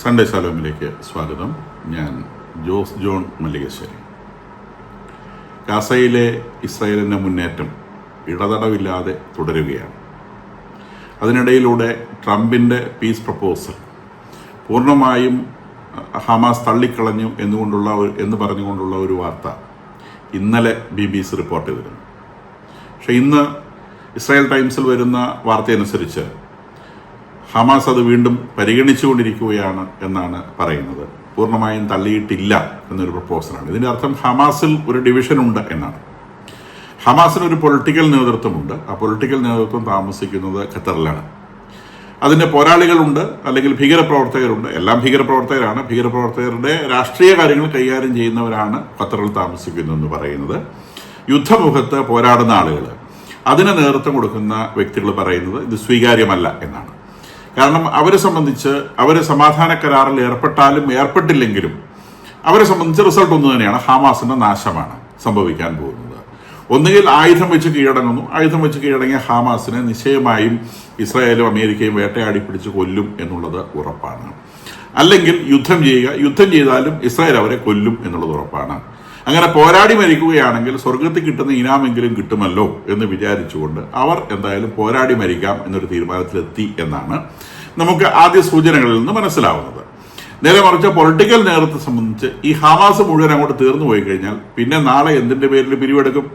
Sunday സാലോമിലേക്ക് സ്വാഗതം. ഞാൻ Jose John Mallikassery ഗാസയിലെ ഇസ്രായേലിന്റെ മുന്നേറ്റം ഇടതടവില്ലാതെ തുടരുകയാണ്. അതിനിടയിലൂടെ ട്രംപിന്റെ പീസ് പ്രപ്പോസൽ പൂർണമായും ഹമാസ് തള്ളിക്കളഞ്ഞു എന്നുകൊണ്ടുള്ള ഒരു എന്ന് പറഞ്ഞുകൊണ്ടുള്ള ഒരു വാർത്ത ഇന്നലെ ബി ബി സി റിപ്പോർട്ട് ചെയ്തിരുന്നു. പക്ഷേ ഇന്ന് ഇസ്രായേൽ ടൈംസിൽ വരുന്ന വാർത്തയനുസരിച്ച് ഹമാസ് അത് വീണ്ടും പരിഗണിച്ചുകൊണ്ടിരിക്കുകയാണ് എന്നാണ് പറയുന്നത്. പൂർണമായും തള്ളിയിട്ടില്ല എന്നൊരു പ്രപ്പോസലാണ്. ഇതിന്റെ അർത്ഥം ഹമാസിൽ ഒരു ഡിവിഷൻ ഉണ്ട് എന്നാണ്. ഹമാസിന് ഒരു പൊളിറ്റിക്കൽ നേതൃത്വമുണ്ട്. ആ പൊളിറ്റിക്കൽ നേതൃത്വം താമസിക്കുന്നത് ഖത്തറിലാണ്. അതിന്റെ പോരാളികളുണ്ട് അല്ലെങ്കിൽ ഭീകരപ്രവർത്തകരുണ്ട്. എല്ലാം ഭീകരപ്രവർത്തകരാണ്. ഭീകരപ്രവർത്തകരുടെ രാഷ്ട്രീയ കാര്യങ്ങൾ കൈകാര്യം ചെയ്യുന്നവരാണ് ഖത്തറിൽ താമസിക്കുന്നതെന്ന് പറയുന്നത്. യുദ്ധമുഖത്ത് പോരാടുന്ന ആളുകൾ അതിന് നേതൃത്വം കൊടുക്കുന്ന വ്യക്തികൾ പറയുന്നത് ഇത് സ്വീകാര്യമല്ല എന്നാണ്. കാരണം അവരെ സംബന്ധിച്ച് അവർ സമാധാന കരാറിൽ ഏർപ്പെട്ടാലും ഏർപ്പെട്ടില്ലെങ്കിലും അവരെ സംബന്ധിച്ച് റിസൾട്ട് ഒന്ന് തന്നെയാണ്. ഹാമാസിന്റെ നാശമാണ് സംഭവിക്കാൻ പോകുന്നത്. ഒന്നുകിൽ ആയുധം വെച്ച് കീഴടങ്ങുന്നു. ആയുധം വെച്ച് കീഴടങ്ങിയ ഹാമാസിനെ നിശ്ചയമായും ഇസ്രായേലും അമേരിക്കയും വേട്ടയാടി പിടിച്ച് കൊല്ലും എന്നുള്ളത് ഉറപ്പാണ്. അല്ലെങ്കിൽ യുദ്ധം ചെയ്യുക. യുദ്ധം ചെയ്താലും ഇസ്രായേൽ അവരെ കൊല്ലും എന്നുള്ളത് ഉറപ്പാണ്. അങ്ങനെ പോരാടി മരിക്കുകയാണെങ്കിൽ സ്വർഗത്തിൽ കിട്ടുന്ന ഇനാമെങ്കിലും കിട്ടുമല്ലോ എന്ന് വിചാരിച്ചുകൊണ്ട് അവർ എന്തായാലും പോരാടി മരിക്കാം എന്നൊരു തീരുമാനത്തിലെത്തി എന്നാണ് നമുക്ക് ആദ്യ സൂചനകളിൽ നിന്ന് മനസ്സിലാവുന്നത്. നേരെ മറിച്ച് പൊളിറ്റിക്കൽ നേതൃത്വത്തെ സംബന്ധിച്ച് ഈ ഹമാസ് മുഴുവൻ അങ്ങോട്ട് തീർന്നു പോയി കഴിഞ്ഞാൽ പിന്നെ നാളെ എന്തിന്റെ പേരിൽ പിരിവെടുക്കും?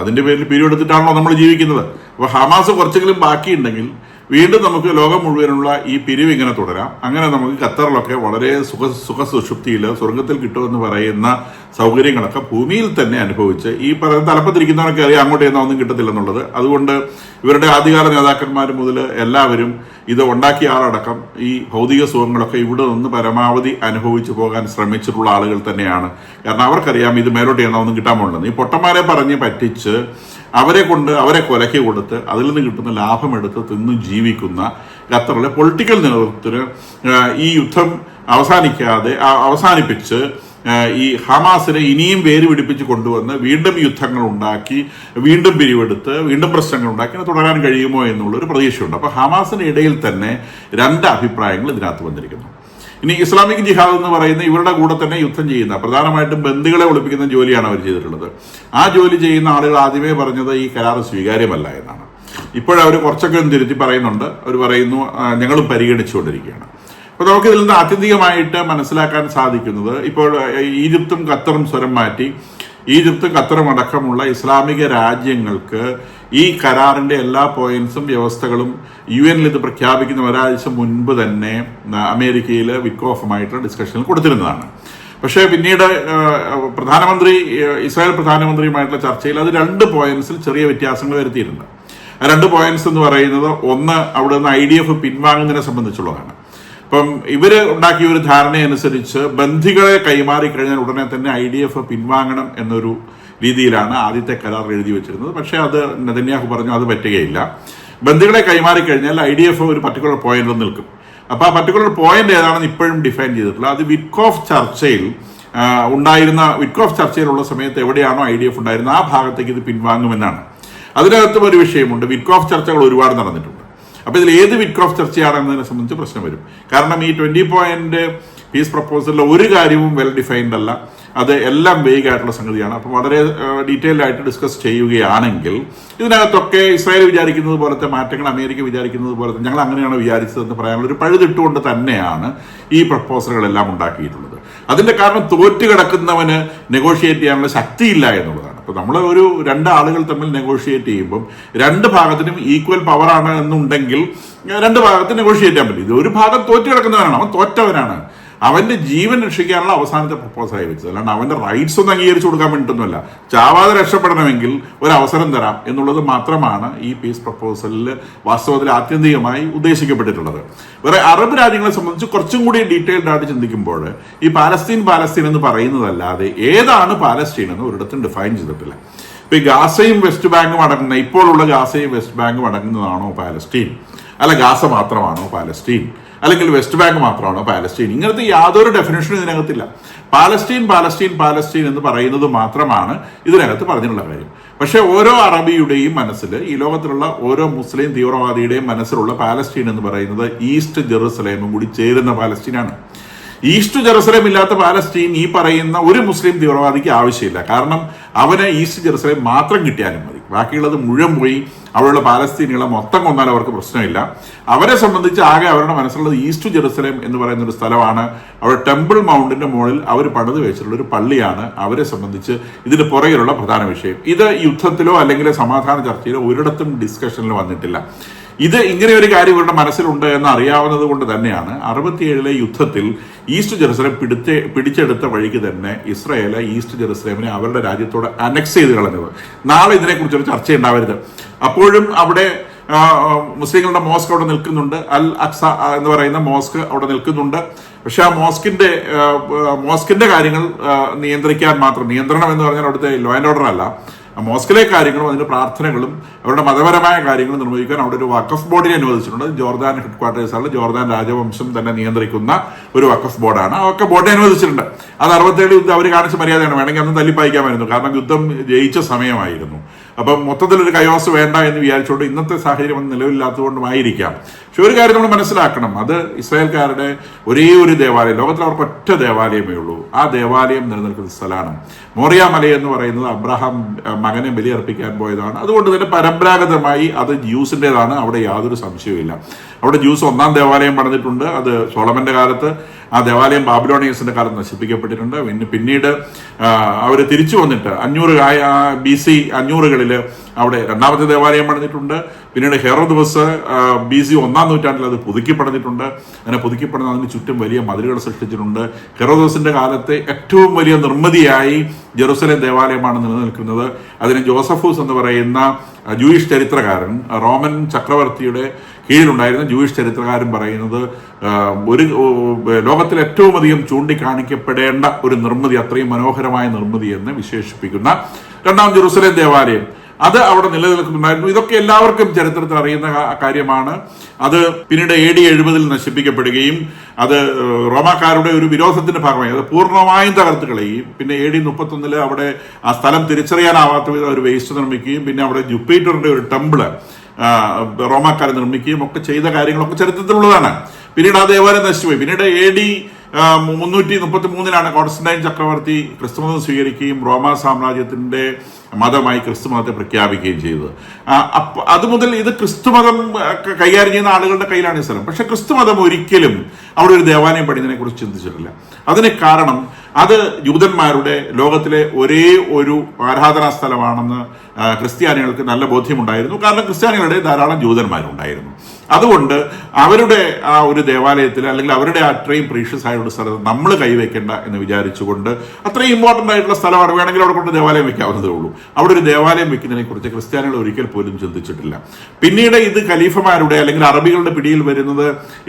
അതിന്റെ പേരിൽ പിരിവെടുത്തിട്ടാണല്ലോ നമ്മൾ ജീവിക്കുന്നത്. അപ്പൊ ഹമാസ് കുറച്ചെങ്കിലും ബാക്കിയുണ്ടെങ്കിൽ വീണ്ടും നമുക്ക് ലോകം മുഴുവനുള്ള ഈ പിരിവ് ഇങ്ങനെ തുടരാം. അങ്ങനെ നമുക്ക് ഖത്തറിലൊക്കെ വളരെ സുഖ സുഖ സുഷുപ്തിയിൽ സ്വർഗത്തിൽ കിട്ടുമെന്ന് പറയുന്ന സൗകര്യങ്ങളൊക്കെ ഭൂമിയിൽ തന്നെ അനുഭവിച്ച് ഈ പറയുന്ന തലപ്പത്തിരിക്കുന്നവർക്ക് അറിയാം അങ്ങോട്ട് ചെന്നാൽ ഒന്നും കിട്ടത്തില്ലെന്നുള്ളത്. അതുകൊണ്ട് ഇവരുടെ ആദ്യകാല നേതാക്കന്മാർ മുതൽ എല്ലാവരും ഇത് ഉണ്ടാക്കിയ ആളടക്കം ഈ ഭൗതിക സുഖങ്ങളൊക്കെ ഇവിടെ നിന്ന് പരമാവധി അനുഭവിച്ചു പോകാൻ ശ്രമിച്ചിട്ടുള്ള ആളുകൾ തന്നെയാണ്. കാരണം അവർക്കറിയാം ഇത് മേലോട്ട് ചെന്നാൽ ഒന്നും കിട്ടാൻ പോകുന്നത് ഈ പൊട്ടന്മാരെ പറഞ്ഞ് പറ്റിച്ച് അവരെ കൊണ്ട് അവരെ കൊലക്കി കൊടുത്ത് അതിൽ നിന്ന് കിട്ടുന്ന ലാഭം എടുത്ത് തിന്ന് ജീവിക്കുന്ന ഖത്തറിലെ പൊളിറ്റിക്കൽ നേതൃത്വത്തിന് ഈ യുദ്ധം അവസാനിക്കാതെ അവസാനിപ്പിച്ച് ഈ ഹമാസിനെ ഇനിയും വേര് പിടിപ്പിച്ച് കൊണ്ടുവന്ന് വീണ്ടും യുദ്ധങ്ങൾ ഉണ്ടാക്കി വീണ്ടും പിരിവെടുത്ത് വീണ്ടും പ്രശ്നങ്ങൾ ഉണ്ടാക്കി തുടരാൻ കഴിയുമോ എന്നുള്ളൊരു പ്രതീക്ഷയുണ്ട്. അപ്പോൾ ഹമാസിന് ഇടയിൽ തന്നെ രണ്ട് അഭിപ്രായങ്ങൾ ഇതിനകത്ത് വന്നിരിക്കുന്നു. ഇനി ഇസ്ലാമിക് ജിഹാദ് എന്ന് പറയുന്ന ഇവരുടെ കൂടെ തന്നെ യുദ്ധം ചെയ്യുന്ന പ്രധാനമായിട്ടും ബന്ധുക്കളെ ഒളിപ്പിക്കുന്ന ജോലിയാണ് അവർ ചെയ്തിട്ടുള്ളത്. ആ ജോലി ചെയ്യുന്ന ആളുകൾ ആദ്യമേ പറഞ്ഞത് ഈ കരാർ സ്വീകാര്യമല്ല എന്നാണ്. ഇപ്പോഴവർ കുറച്ചൊക്കെ ഒന്ന് തിരുത്തി പറയുന്നുണ്ട്. അവർ പറയുന്നു ഞങ്ങളും പരിഗണിച്ചുകൊണ്ടിരിക്കുകയാണ്. അപ്പോൾ നമുക്കിതിൽ നിന്ന് ആത്യന്തികമായിട്ട് മനസ്സിലാക്കാൻ സാധിക്കുന്നത് ഇപ്പോൾ ഈജിപ്തും ഖത്തറും സ്വരം മാറ്റി ഈജിപ്തും ഖത്തറും അടക്കമുള്ള ഇസ്ലാമിക രാജ്യങ്ങൾക്ക് ഈ കരാറിന്റെ എല്ലാ പോയിന്റ്സും വ്യവസ്ഥകളും യു എനിൽ ഇത് പ്രഖ്യാപിക്കുന്ന ഒരാഴ്ച മുൻപ് തന്നെ അമേരിക്കയിൽ വിക്കോഫുമായിട്ടുള്ള ഡിസ്കഷനിൽ കൊടുത്തിരുന്നതാണ്. പക്ഷേ പിന്നീട് പ്രധാനമന്ത്രി ഇസ്രായേൽ പ്രധാനമന്ത്രിയുമായിട്ടുള്ള ചർച്ചയിൽ അത് രണ്ട് പോയിന്റ്സിൽ ചെറിയ വ്യത്യാസങ്ങൾ വരുത്തിയിട്ടുണ്ട്. രണ്ട് പോയിന്റ്സ് എന്ന് പറയുന്നത് ഒന്ന് അവിടെ നിന്ന് ഐ ഡി എഫ് പിൻവാങ്ങുന്നതിനെ സംബന്ധിച്ചുള്ളതാണ്. അപ്പം ഇവർ ഉണ്ടാക്കിയ ഒരു ധാരണയനുസരിച്ച് ബന്ധികളെ കൈമാറി കഴിഞ്ഞാൽ ഉടനെ തന്നെ ഐ ഡി എഫ് പിൻവാങ്ങണം എന്നൊരു രീതിയിലാണ് ആദ്യത്തെ കരാർ എഴുതി വെച്ചിരുന്നത്. പക്ഷേ അത് നെതന്യാഹു പറഞ്ഞു അത് പറ്റുകയില്ല. ബന്ധികളെ കൈമാറി കഴിഞ്ഞാൽ ഐ ഡി എഫ് ഒരു പർട്ടിക്കുലർ പോയിന്റിൽ നിൽക്കും. അപ്പോൾ ആ പർട്ടിക്കുലർ പോയിന്റ് ഏതാണെന്ന് ഇപ്പോഴും ഡിഫൈൻ ചെയ്തിട്ടില്ല. അത് വിറ്റ്കോഫ് ചർച്ചയിൽ ഉണ്ടായിരുന്ന ഉണ്ടായിരുന്ന വിറ്റ്കോഫ് ചർച്ചയിലുള്ള സമയത്ത് എവിടെയാണോ ഐ ഡി എഫ് ഉണ്ടായിരുന്നത്? ആ ഭാഗത്തേക്ക് ഇത് പിൻവാങ്ങുമെന്നാണ്. അതിനകത്തും ഒരു വിഷയമുണ്ട്. വിറ്റ്കോഫ് ചർച്ചകൾ ഒരുപാട് നടന്നിട്ടുണ്ട്. അപ്പൊ ഇതിൽ ഏത് വിറ്റ്കോഫ് ചർച്ചയാണെന്നതിനെ സംബന്ധിച്ച് പ്രശ്നം വരും. കാരണം ഈ ട്വന്റി പോയിന്റ് പീസ് പ്രപ്പോസലിലെ ഒരു കാര്യവും വെൽ ഡിഫൈൻഡ് അല്ല. അത് എല്ലാം വേഗ് ആയിട്ടുള്ള സംഗതിയാണ്. അപ്പം വളരെ ഡീറ്റെയിൽഡ് ആയിട്ട് ഡിസ്കസ് ചെയ്യുകയാണെങ്കിൽ ഇതിനകത്തൊക്കെ ഇസ്രായേൽ വിചാരിക്കുന്നത് പോലത്തെ മാറ്റങ്ങൾ അമേരിക്ക വിചാരിക്കുന്നത് പോലത്തെ ഞങ്ങൾ അങ്ങനെയാണ് വിചാരിച്ചതെന്ന് പറയാനുള്ള ഒരു പഴുതിട്ടുകൊണ്ട് തന്നെയാണ് ഈ പ്രപ്പോസലുകളെല്ലാം ഉണ്ടാക്കിയിട്ടുള്ളത്. അതിന്റെ കാരണം തോറ്റ് കിടക്കുന്നവന് നെഗോഷിയേറ്റ് ചെയ്യാനുള്ള ശക്തിയില്ല എന്നുള്ളതാണ്. അപ്പൊ നമ്മൾ ഒരു രണ്ട് ആളുകൾ തമ്മിൽ നെഗോഷിയേറ്റ് ചെയ്യുമ്പം രണ്ട് ഭാഗത്തിനും ഈക്വൽ പവറാണ് എന്നുണ്ടെങ്കിൽ രണ്ട് ഭാഗത്ത് നെഗോഷിയേറ്റ് ചെയ്യാൻ പറ്റും. ഇത് ഒരു ഭാഗം തോറ്റു കിടക്കുന്നവനാണ് അവൻ തോറ്റവനാണ്. അവന്റെ ജീവൻ രക്ഷിക്കാനുള്ള അവസാനത്തെ പ്രപ്പോസലായി വെച്ചത്. അല്ലാണ്ട് അവന്റെ റൈറ്റ്സ് ഒന്നും അംഗീകരിച്ചു കൊടുക്കാൻ വേണ്ടിയിട്ടൊന്നുമല്ല. ചാവാതെ രക്ഷപ്പെടണമെങ്കിൽ ഒരു അവസരം തരാം എന്നുള്ളത് മാത്രമാണ് ഈ പീസ് പ്രപ്പോസലിൽ വാസ്തവത്തിൽ ആത്യന്തികമായി ഉദ്ദേശിക്കപ്പെട്ടിട്ടുള്ളത്. വേറെ അറബ് രാജ്യങ്ങളെ സംബന്ധിച്ച് കുറച്ചും കൂടി ഡീറ്റെയിൽഡ് ആയിട്ട് ചിന്തിക്കുമ്പോൾ ഈ പാലസ്തീൻ പാലസ്തീൻ എന്ന് പറയുന്നതല്ലാതെ ഏതാണ് പാലസ്തീൻ എന്ന് ഒരിടത്തും ഡിഫൈൻ ചെയ്തിട്ടില്ല. ഇപ്പൊ ഈ ഗാസയും വെസ്റ്റ് ബാങ്കും അടങ്ങുന്ന ഇപ്പോഴുള്ള ഗാസയും വെസ്റ്റ് ബാങ്കും അടങ്ങുന്നതാണോ പാലസ്തീൻ? അല്ല ഗാസ മാത്രമാണോ പാലസ്തീൻ? അല്ലെങ്കിൽ വെസ്റ്റ് ബാങ്ക് മാത്രമാണോ പാലസ്റ്റീൻ ഇങ്ങനത്തെ യാതൊരു ഡെഫിനേഷനും ഇതിനകത്തില്ല. പാലസ്റ്റീൻ പാലസ്റ്റീൻ പാലസ്റ്റീൻ എന്ന് പറയുന്നത് മാത്രമാണ് ഇതിനകത്ത് പറഞ്ഞിട്ടുള്ള കാര്യം. പക്ഷേ ഓരോ അറബിയുടെയും മനസ്സിൽ ഈ ലോകത്തിലുള്ള ഓരോ മുസ്ലിം തീവ്രവാദിയുടെയും മനസ്സിലുള്ള പാലസ്റ്റീൻ എന്ന് പറയുന്നത് ഈസ്റ്റ് ജെറുസലേമും കൂടി ചേരുന്ന പാലസ്റ്റീനാണ് ഈസ്റ്റ് ജെറുസലേം ഇല്ലാത്ത പാലസ്റ്റീൻ ഈ പറയുന്ന ഒരു മുസ്ലിം തീവ്രവാദിക്ക് ആവശ്യമില്ല. കാരണം അവന് ഈസ്റ്റ് ജെറുസലേം മാത്രം കിട്ടിയാലും മതി. ബാക്കിയുള്ളത് മുഴുവൻ പോയി അവിടെയുള്ള പാലസ്തീനികളെ മൊത്തം കൊന്നാൽ അവർക്ക് പ്രശ്നമില്ല. അവരെ സംബന്ധിച്ച് ആകെ അവരുടെ മനസ്സിലുള്ളത് ഈസ്റ്റ് ജെറുസലേം എന്ന് പറയുന്ന ഒരു സ്ഥലമാണ്. അവിടെ ടെമ്പിൾ മൗണ്ടിന്റെ മുകളിൽ അവർ പണിത് വെച്ചിട്ടുള്ള ഒരു പള്ളിയാണ് അവരെ സംബന്ധിച്ച് ഇതിന് പുറകിലുള്ള പ്രധാന വിഷയം. ഇത് യുദ്ധത്തിലോ അല്ലെങ്കിൽ സമാധാന ചർച്ചയിലോ ഒരിടത്തും ഡിസ്കഷനിൽ വന്നിട്ടില്ല. ഇത് ഇങ്ങനെ ഒരു കാര്യം ഇവരുടെ മനസ്സിലുണ്ട് എന്ന് അറിയാവുന്നത് കൊണ്ട് തന്നെയാണ് അറുപത്തിയേഴിലെ യുദ്ധത്തിൽ ഈസ്റ്റ് ജെറുസലേം പിടുത്തെ പിടിച്ചെടുത്ത വഴിക്ക് തന്നെ ഇസ്രായേൽ ഈസ്റ്റ് ജെറുസലേമിനെ അവരുടെ രാജ്യത്തോട് അനക്സ് ചെയ്ത് കളഞ്ഞത് നാളെ ഇതിനെക്കുറിച്ചൊരു ചർച്ച ഉണ്ടാവരുത് അപ്പോഴും അവിടെ മുസ്ലിങ്ങളുടെ മോസ്ക് അവിടെ നിൽക്കുന്നുണ്ട്. അൽ അക്സ എന്ന് പറയുന്ന മോസ്ക് അവിടെ നിൽക്കുന്നുണ്ട്. പക്ഷെ ആ മോസ്കിന്റെ മോസ്കിന്റെ കാര്യങ്ങൾ നിയന്ത്രിക്കാൻ മാത്രം നിയന്ത്രണം എന്ന് പറഞ്ഞാൽ അവിടുത്തെ ലോ ആൻഡ് ഓർഡർ അല്ല. മോസ്കിലെ കാര്യങ്ങളും അതിന്റെ പ്രാർത്ഥനകളും അവരുടെ മതപരമായ കാര്യങ്ങൾ നിർവഹിക്കാൻ അവിടെ ഒരു വക്കഫ് ബോർഡിനെ അനുവദിച്ചിട്ടുണ്ട്. ജോർദാൻ ഹെഡ് ക്വാർട്ടേഴ്സാണ് ജോർദാൻ രാജവംശം തന്നെ നിയന്ത്രിക്കുന്ന ഒരു വക്കഫ് ബോർഡാണ്. ആ വഖഫ് ബോർഡിനെ അനുവദിച്ചിട്ടുണ്ട്. അത് അറുപത്തേഴ് യുദ്ധം അവർ കാണിച്ച മര്യാദയാണ്. വേണമെങ്കിൽ അന്ന് തല്ലിപ്പായിക്കാമായിരുന്നു. കാരണം യുദ്ധം ജയിച്ച സമയമായിരുന്നു. അപ്പം മൊത്തത്തിലൊരു കയോസ് വേണ്ട എന്ന് വിചാരിച്ചുകൊണ്ട് ഇന്നത്തെ സാഹചര്യം ഒന്നും നിലവിലില്ലാത്തതുകൊണ്ടുമായിരിക്കാം. പക്ഷെ ഒരു കാര്യം നമ്മൾ മനസ്സിലാക്കണം. അത് ഇസ്രായേൽക്കാരുടെ ഒരേ ഒരു ദേവാലയം ലോകത്തിൽ അവർക്ക് ഒറ്റ ദേവാലയമേ ഉള്ളൂ. ആ ദേവാലയം നിലനിൽക്കുന്ന സ്ഥലമാണ്. മോറിയ മല എന്ന് പറയുന്നത് അബ്രഹാം മകനെ ബലിയർപ്പിക്കാൻ പോയതാണ്. അതുകൊണ്ട് തന്നെ പരമ്പരാഗതമായി അത് ജ്യൂസിന്റെതാണ്. അവിടെ യാതൊരു സംശയവുമില്ല. അവിടെ ജ്യൂസ് ഒന്നാം ദേവാലയം പണിതിട്ടുണ്ട്. അത് സോളമന്റെ കാലത്ത്. ആ ദേവാലയം ബാബിലോണിയസിന്റെ കാലത്ത് നശിപ്പിക്കപ്പെട്ടിട്ടുണ്ട്. പിന്നെ പിന്നീട് അവർ തിരിച്ചു വന്നിട്ട് അഞ്ഞൂറ് ബി സി അഞ്ഞൂറുകളിൽ അവിടെ രണ്ടാമത്തെ ദേവാലയം പണിഞ്ഞിട്ടുണ്ട് പിന്നീട് ഹെറോദോസ് ബി സി ഒന്നാം നൂറ്റാണ്ടിൽ അത് പുതുക്കി പണിഞ്ഞിട്ടുണ്ട് അങ്ങനെ പുതുക്കി പണിത് അതിന് ചുറ്റും വലിയ മതിലുകൾ സൃഷ്ടിച്ചിട്ടുണ്ട്. ഹെറോദോസിന്റെ കാലത്തെ ഏറ്റവും വലിയ നിർമ്മിതിയായി ജെറുസലേം ദേവാലയമാണ് നിലനിൽക്കുന്നത്. അതിന് ജോസഫൂസ് എന്ന് പറയുന്ന ജൂയിഷ് ചരിത്രകാരൻ റോമൻ ചക്രവർത്തിയുടെ കീഴിലുണ്ടായിരുന്ന ജൂയിഷ് ചരിത്രകാരൻ പറയുന്നത് ഒരു ലോകത്തിൽ ഏറ്റവും അധികം ചൂണ്ടിക്കാണിക്കപ്പെടേണ്ട ഒരു നിർമ്മിതി അത്രയും മനോഹരമായ നിർമ്മിതി എന്ന് വിശേഷിപ്പിക്കുന്ന രണ്ടാം ജെറുസലേം ദേവാലയം. അത് അവിടെ നിലനിൽക്കുന്നുണ്ടായിരുന്നു. ഇതൊക്കെ എല്ലാവർക്കും ചരിത്രത്തിൽ അറിയുന്ന കാര്യമാണ്. അത് പിന്നീട് എ ഡി എഴുപതിൽ നശിപ്പിക്കപ്പെടുകയും അത് റോമാക്കാരുടെ ഒരു വിരോധത്തിന്റെ ഭാഗമായി. അത് പൂർണമായും തകർത്ത് കളയുകയും പിന്നെ എ ഡി മുപ്പത്തൊന്നിൽ അവിടെ ആ സ്ഥലം തിരിച്ചറിയാനാവാത്ത വിധം ഒരു വേസ്റ്റ് നിർമ്മിക്കുകയും പിന്നെ അവിടെ ജുപ്പീറ്ററിന്റെ ഒരു ടെമ്പിൾ റോമാക്കാരെ നിർമ്മിക്കുകയും ഒക്കെ ചെയ്ത കാര്യങ്ങളൊക്കെ ചരിത്രത്തിലുള്ളതാണ്. പിന്നീട് ആ ദേവാലയം നശിച്ചുപോയി. പിന്നീട് എ ഡി മുന്നൂറ്റി മുപ്പത്തി മൂന്നിലാണ് കോൺസ്റ്റന്റൈൻ ചക്രവർത്തി ക്രിസ്തുമതം സ്വീകരിക്കുകയും റോമാ സാമ്രാജ്യത്തിന്റെ മതമായി ക്രിസ്തു മതത്തെ പ്രഖ്യാപിക്കുകയും ചെയ്തത്. ആ, അപ്പ അത് മുതൽ ഇത് ക്രിസ്തു മതം കൈകാര്യം ചെയ്യുന്ന ആളുകളുടെ കയ്യിലാണ് ഈ സ്ഥലം. പക്ഷെ ക്രിസ്തു മതം ഒരിക്കലും അവിടെ ഒരു ദേവാലയം പണിതിനെ കുറിച്ച് ചിന്തിച്ചിട്ടില്ല. അതിന് കാരണം അത് ജൂതന്മാരുടെ ലോകത്തിലെ ഒരേ ഒരു ആരാധനാ സ്ഥലമാണെന്ന് ക്രിസ്ത്യാനികൾക്ക് നല്ല ബോധ്യമുണ്ടായിരുന്നു. കാരണം ക്രിസ്ത്യാനികളുടെ ധാരാളം ജൂതന്മാരുണ്ടായിരുന്നു. അതുകൊണ്ട് അവരുടെ ആ ഒരു ദേവാലയത്തിൽ അല്ലെങ്കിൽ അവരുടെ അത്രയും പ്രീഷ്യസ് ആയിട്ടുള്ള സ്ഥലത്ത് നമ്മൾ കൈവയ്ക്കേണ്ട എന്ന് വിചാരിച്ചുകൊണ്ട് അത്രയും ഇമ്പോർട്ടന്റ് ആയിട്ടുള്ള സ്ഥലമാണ് വേണമെങ്കിൽ അവിടെ കൊണ്ട് ദേവാലയം വെക്കാവുന്നതേ ഉള്ളൂ. അവിടെ ഒരു ദേവാലയം വെക്കുന്നതിനെ കുറിച്ച് ക്രിസ്ത്യാനികൾ ഒരിക്കൽ പോലും ചിന്തിച്ചിട്ടില്ല. പിന്നീട് ഇത് ഖലീഫമാരുടെ അല്ലെങ്കിൽ അറബികളുടെ പിടിയിൽ വരുന്നത്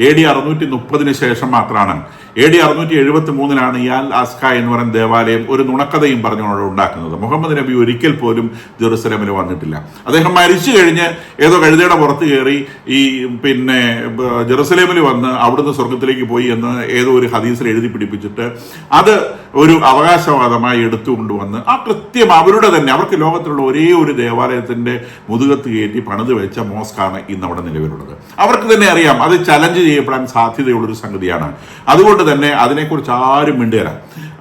എ ഡി അറുന്നൂറ്റി മുപ്പതിന് ശേഷം മാത്രമാണ്. എ ഡി അറുന്നൂറ്റി എഴുപത്തി മൂന്നിലാണ് യാൽ ആസ്ക എന്ന് പറയുന്ന ദേവാലയം ഒരു നുണക്കഥയും പറഞ്ഞുകൊണ്ട് ഉണ്ടാക്കുന്നത്. മുഹമ്മദ് നബി ഒരിക്കൽ പോലും ജെറുസലേമിൽ വന്നിട്ടില്ല. അദ്ദേഹം മരിച്ചു കഴിഞ്ഞ് ഏതോ കഴുതയുടെ പുറത്ത് കയറി ഈ പിന്നെ ജെറുസലേമിൽ വന്ന് അവിടുന്ന് സ്വർഗത്തിലേക്ക് പോയി എന്ന് ഏതോ ഒരു ഹദീസിൽ എഴുതി പിടിപ്പിച്ചിട്ട് അത് ഒരു അവകാശവാദമായി എടുത്തുകൊണ്ടുവന്ന് ആ കൃത്യം അവരുടെ തന്നെ അവർക്ക് ലോകത്തിലുള്ള ഒരേ ഒരു ദേവാലയത്തിന്റെ മുതുകത്ത് കയറ്റി പണിത് വെച്ച മോസ്കാണ് ഇന്ന് അവിടെ നിലവിലുള്ളത്. അവർക്ക് തന്നെ അറിയാം അത് ചലഞ്ച് ചെയ്യപ്പെടാൻ സാധ്യതയുള്ളൊരു സംഗതിയാണ്. അതുകൊണ്ട് തന്നെ അതിനെക്കുറിച്ച് ആരും മിണ്ടുകയില്ല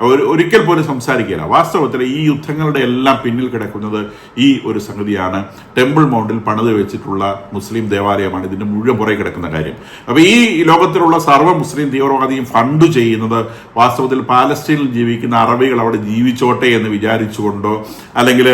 ഒരു ഒരിക്കൽ പോലും സംസാരിക്കില്ല വാസ്തവത്തിൽ ഈ യുദ്ധങ്ങളുടെ എല്ലാം പിന്നിൽ കിടക്കുന്നത് ഈ ഒരു സംഗതിയാണ്. ടെമ്പിൾ മൗണ്ടിൽ പണിത് വെച്ചിട്ടുള്ള മുസ്ലിം ദേവാലയമാണ് ഇതിന്റെ മുഴുവൻ പുറകെ കിടക്കുന്ന കാര്യം. അപ്പോൾ ഈ ലോകത്തിലുള്ള സർവ മുസ്ലിം തീവ്രവാദിയും ഫണ്ട് ചെയ്യുന്നത് വാസ്തവത്തിൽ പാലസ്തീനിൽ ജീവിക്കുന്ന അറബികൾ അവിടെ ജീവിച്ചോട്ടെ എന്ന് വിചാരിച്ചുകൊണ്ടോ അല്ലെങ്കിൽ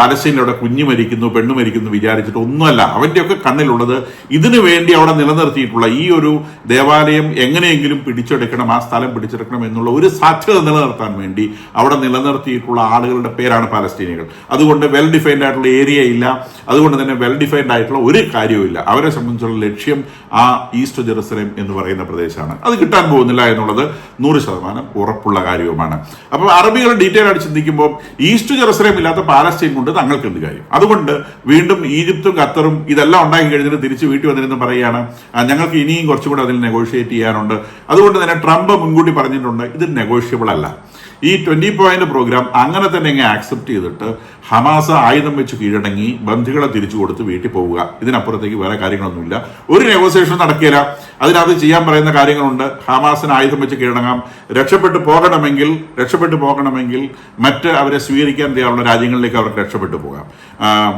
പാലസ്തീനിൽ അവിടെ കുഞ്ഞു മരിക്കുന്നു പെണ്ണു മരിക്കുന്നു വിചാരിച്ചിട്ട് ഒന്നുമല്ല. അവന്റെയൊക്കെ കണ്ണിലുള്ളത് ഇതിനു വേണ്ടി അവിടെ നിലനിർത്തിയിട്ടുള്ള ഈ ഒരു ദേവാലയം എങ്ങനെയെങ്കിലും പിടിച്ചെടുക്കണം ആ സ്ഥലം പിടിച്ചെടുക്കണം എന്നുള്ള ഒരു സാധ്യത നിലനിർത്താൻ വേണ്ടി അവിടെ നിലനിർത്തിയിട്ടുള്ള ആളുകളുടെ പേരാണ് പാലസ്തീനികൾ. അതുകൊണ്ട് വെൽ ഡിഫൈൻഡ് ആയിട്ടുള്ള ഏരിയ ഇല്ല. അതുകൊണ്ട് തന്നെ വെൽ ഡിഫൈൻഡ് ആയിട്ടുള്ള ഒരു കാര്യവുമില്ല അവരെ സംബന്ധിച്ചുള്ള ലക്ഷ്യം ആ ഈസ്റ്റ് ജെറുസലേം എന്ന് പറയുന്ന പ്രദേശമാണ്. അത് കിട്ടാൻ പോകുന്നില്ല എന്നുള്ളത് നൂറ് ശതമാനം ഉറപ്പുള്ള കാര്യവുമാണ്. അപ്പോൾ അറബികൾ ഡീറ്റെയിൽ ആയിട്ട് ചിന്തിക്കുമ്പോൾ ഈസ്റ്റ് ജെറുസലേം ഇല്ലാത്ത പാലസ്തീൻ കൊണ്ട് തങ്ങൾക്ക് എന്ത് കാര്യം? അതുകൊണ്ട് വീണ്ടും ഈജിപ്തും ഖത്തറും ഇതെല്ലാം ഉണ്ടാക്കി കഴിഞ്ഞിട്ട് തിരിച്ച് വീട്ടിൽ വന്നിരുന്ന് പറയുകയാണ് "ആ, ഞങ്ങൾക്ക് ഇനിയും കുറച്ചും കൂടെ അതിൽ നെഗോഷിയേറ്റ് ചെയ്യാനുണ്ട്. അതുകൊണ്ട് തന്നെ ട്രംപ് മുൻകൂട്ടി പറഞ്ഞിട്ടുണ്ട് ഇത് നെഗോഷ്യബിൾ അല്ല. ഈ ട്വന്റി പോയിന്റ് പ്രോഗ്രാം അങ്ങനെ തന്നെ ഇങ്ങനെ ആക്സെപ്റ്റ് ചെയ്തിട്ട് ഹമാസ ആയുധം വെച്ച് കീഴടങ്ങി ബന്ധികളെ തിരിച്ചു കൊടുത്ത് വീട്ടിൽ പോവുക. ഇതിനപ്പുറത്തേക്ക് വേറെ കാര്യങ്ങളൊന്നുമില്ല. ഒരു നെഗോസിയേഷൻ നടക്കില്ല അതിനകത്ത് ചെയ്യാൻ പറയുന്ന കാര്യങ്ങളുണ്ട്. ഹമാസിന് ആയുധം വെച്ച് കീഴടങ്ങാം. രക്ഷപ്പെട്ടു പോകണമെങ്കിൽ രക്ഷപ്പെട്ടു പോകണമെങ്കിൽ മറ്റ് അവരെ സ്വീകരിക്കാൻ തയ്യാറുള്ള രാജ്യങ്ങളിലേക്ക് അവർക്ക് രക്ഷപ്പെട്ടു പോകാം.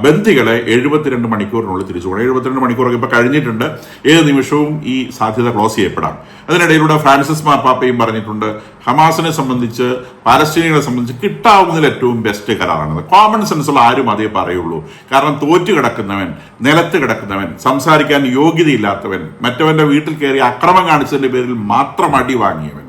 ബന്ധികളെ എഴുപത്തിരണ്ട് മണിക്കൂറിനുള്ളിൽ തിരിച്ചു പോകണം. എഴുപത്തിരണ്ട് മണിക്കൂറൊക്കെ ഇപ്പൊ കഴിഞ്ഞിട്ടുണ്ട്. ഏത് നിമിഷവും ഈ സാധ്യത ക്ലോസ് ചെയ്യപ്പെടാം. അതിനിടയിലൂടെ ഫ്രാൻസിസ് മാർപ്പാപ്പയും പറഞ്ഞിട്ടുണ്ട് ഹമാസിനെ സംബന്ധിച്ച് പാലസ്തീനികളെ സംബന്ധിച്ച് കിട്ടാവുന്നതിൽ ഏറ്റവും ബെസ്റ്റ് കരാറാണ് കോമൺ സെൻസുള്ള ആരും അതേ പറയുള്ളൂ. കാരണം തോറ്റു കിടക്കുന്നവൻ നിലത്ത് കിടക്കുന്നവൻ സംസാരിക്കാൻ യോഗ്യതയില്ലാത്തവൻ മറ്റവന്റെ വീട്ടിൽ കയറി അക്രമം കാണിച്ചതിന്റെ പേരിൽ മാത്രം അടി വാങ്ങിയവൻ.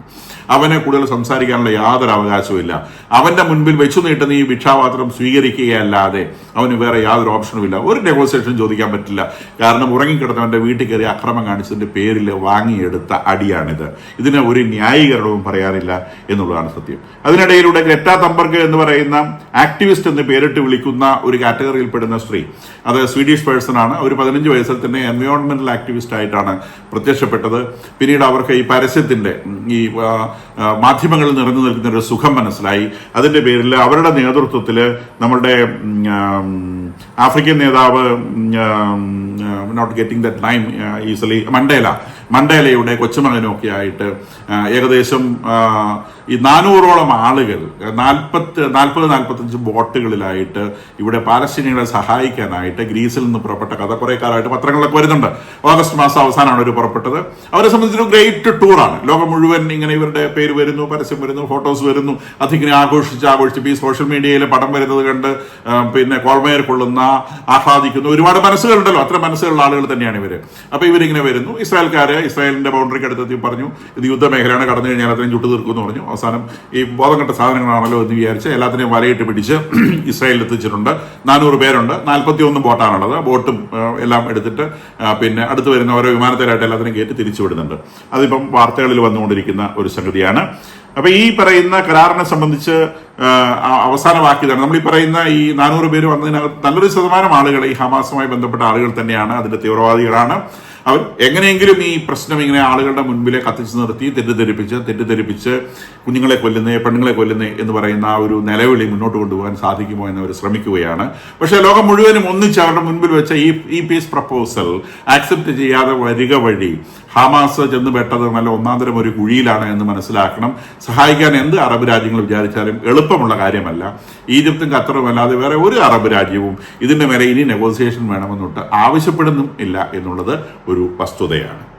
അവനെ കൂടുതൽ സംസാരിക്കാനുള്ള യാതൊരു അവകാശവുമില്ല. അവന്റെ മുൻപിൽ വെച്ചു നീട്ടുന്ന ഈ ഭിക്ഷാപാത്രം സ്വീകരിക്കുകയല്ലാതെ അവന് വേറെ യാതൊരു ഓപ്ഷനും ഇല്ല. ഒരു നെഗോസിയേഷൻ ചോദിക്കാൻ പറ്റില്ല. കാരണം ഉറങ്ങിക്കിടന്നവന്റെ വീട്ടിൽ കയറി അക്രമം കാണിച്ചതിന്റെ പേരിൽ വാങ്ങിയെടുത്ത അടിയാണിത്. ഇതിന് ഒരു ന്യായീകരണവും പറയാറില്ല എന്നുള്ളതാണ് സത്യം. അതിനിടയിലൂടെ ഗ്രറ്റാ തമ്പർഗ് എന്ന് പറയുന്ന ആക്ടിവിസ്റ്റ് എന്ന് പേരിട്ട് വിളിക്കുന്ന ഒരു കാറ്റഗറിയിൽ പെടുന്ന സ്ത്രീ. അത് സ്വീഡിഷ് പേഴ്സൺ ആണ്. ഒരു പതിനഞ്ച് വയസ്സിൽ തന്നെ എൻവയോൺമെന്റൽ ആക്ടിവിസ്റ്റ് ആയിട്ടാണ് പ്രത്യക്ഷപ്പെട്ടത്. പിന്നീട് അവർക്ക് ഈ പരസ്യത്തിന്റെ ഈ മാധ്യമങ്ങളിൽ നിറഞ്ഞു നിൽക്കുന്ന ഒരു സുഖം മനസ്സിലായി. അതിന്റെ പേരിൽ അവരുടെ നേതൃത്വത്തിൽ നമ്മളുടെ ആഫ്രിക്കൻ നേതാവ് not getting that time easily Mandela. മണ്ടേലയുടെ കൊച്ചുമകനൊക്കെ ആയിട്ട് ഏകദേശം ഈ നാനൂറോളം ആളുകൾ നാൽപ്പത്ത് നാൽപ്പത് നാൽപ്പത്തഞ്ച് ബോട്ടുകളിലായിട്ട് ഇവിടെ പാലസ്തീനികളെ സഹായിക്കാനായിട്ട് ഗ്രീസിൽ നിന്ന് പുറപ്പെട്ട കഥ കുറെ കാലമായിട്ട് പത്രങ്ങളിലൊക്കെ വരുന്നുണ്ട്. ഓഗസ്റ്റ് മാസം അവസാനമാണ് ഒരു പുറപ്പെട്ടത്. അവരെ സംബന്ധിച്ചൊരു ഗ്രേറ്റ് ടൂറാണ് ലോകം മുഴുവൻ ഇങ്ങനെ ഇവരുടെ പേര് വരുന്നു പരസ്യം വരുന്നു ഫോട്ടോസ് വരുന്നു. അതിങ്ങനെ ആഘോഷിച്ച് ആഘോഷിച്ച് ഈ സോഷ്യൽ മീഡിയയിൽ പടം വരുന്നത് കണ്ട് പിന്നെ കോൾമയർ കൊള്ളുന്ന ആഹ്ലാദിക്കുന്ന ഒരുപാട് മനസ്സുകളുണ്ടല്ലോ. അത്ര മനസ്സുകളുള്ള ആളുകൾ തന്നെയാണ് ഇവർ അപ്പൊ ഇവരിങ്ങനെ വരുന്നു. ഇസ്രായേൽക്കാരെ ഇസ്രായേലിന്റെ ബൗണ്ടറിക്ക് അടുത്തെത്തി പറഞ്ഞു ഇത് യുദ്ധമേഖലയാണ് കടന്നു കഴിഞ്ഞാൽ അത്രയും ചുട്ടു തീർക്കുമെന്ന് പറഞ്ഞു. അവസാനം ഈ ബോധം കെട്ട സാധനങ്ങളാണല്ലോ എന്ന് വിചാരിച്ച് എല്ലാത്തിനെയും വലയിട്ട് പിടിച്ച് ഇസ്രായേലിൽ എത്തിച്ചിട്ടുണ്ട്. നാനൂറ് പേരുണ്ട്. നാൽപ്പത്തി ഒന്ന് ബോട്ടാണുള്ളത്. ബോട്ടും എല്ലാം എടുത്തിട്ട് പിന്നെ അടുത്ത് വരുന്ന ഓരോ വിമാനത്തിലായിട്ട് എല്ലാത്തിനും കയറ്റി തിരിച്ചു വിടുന്നുണ്ട്. അതിപ്പം വാർത്തകളിൽ വന്നുകൊണ്ടിരിക്കുന്ന ഒരു സംഗതിയാണ്. അപ്പൊ ഈ പറയുന്ന കരാറിനെ സംബന്ധിച്ച് ആ, ആ- അവസാന വാക്യതാണ് നമ്മൾ ഈ പറയുന്ന ഈ നാനൂറ് പേര് വന്നതിനകത്ത് നല്ലൊരു ശതമാനം ആളുകൾ ഈ ഹമാസുമായി ബന്ധപ്പെട്ട ആളുകൾ തന്നെയാണ്. അതിന്റെ തീവ്രവാദികളാണ്. അവർ എങ്ങനെയെങ്കിലും ഈ പ്രശ്നം ഇങ്ങനെ ആളുകളുടെ മുൻപിലെ കത്തിച്ചു നിർത്തി തെറ്റിദ്ധരിപ്പിച്ച് തെറ്റിദ്ധരിപ്പിച്ച് കുഞ്ഞുങ്ങളെ കൊല്ലുന്നേ പെണ്ണുങ്ങളെ കൊല്ലുന്നേ എന്ന് പറയുന്ന ആ ഒരു നിലവിളി മുന്നോട്ട് കൊണ്ടുപോകാൻ സാധിക്കുമോ എന്ന് അവർ ശ്രമിക്കുകയാണ്. പക്ഷേ ലോകം മുഴുവനും ഒന്നിച്ച് അവരുടെ മുൻപിൽ വെച്ച ഈ ഈ പീസ് പ്രപ്പോസൽ ആക്സെപ്റ്റ് ചെയ്യാതെ വരിക വഴി ഹമാസ് ചെന്ന് പെട്ടത് നല്ല ഒന്നാന്തരം ഒരു കുഴിയിലാണ് എന്ന് മനസ്സിലാക്കണം. സഹായിക്കാൻ എന്ത് അറബ് രാജ്യങ്ങൾ വിചാരിച്ചാലും എളുപ്പമുള്ള കാര്യമല്ല. ഈജിപ്തും ഖത്തറും അല്ലാതെ വേറെ ഒരു അറബ് രാജ്യവും ഇതിന്റെ മേലെ ഇനി നെഗോസിയേഷൻ വേണമെന്നൊട്ട് ആവശ്യപ്പെടുന്നും ഇല്ല എന്നുള്ളത് ഒരു Pastorear.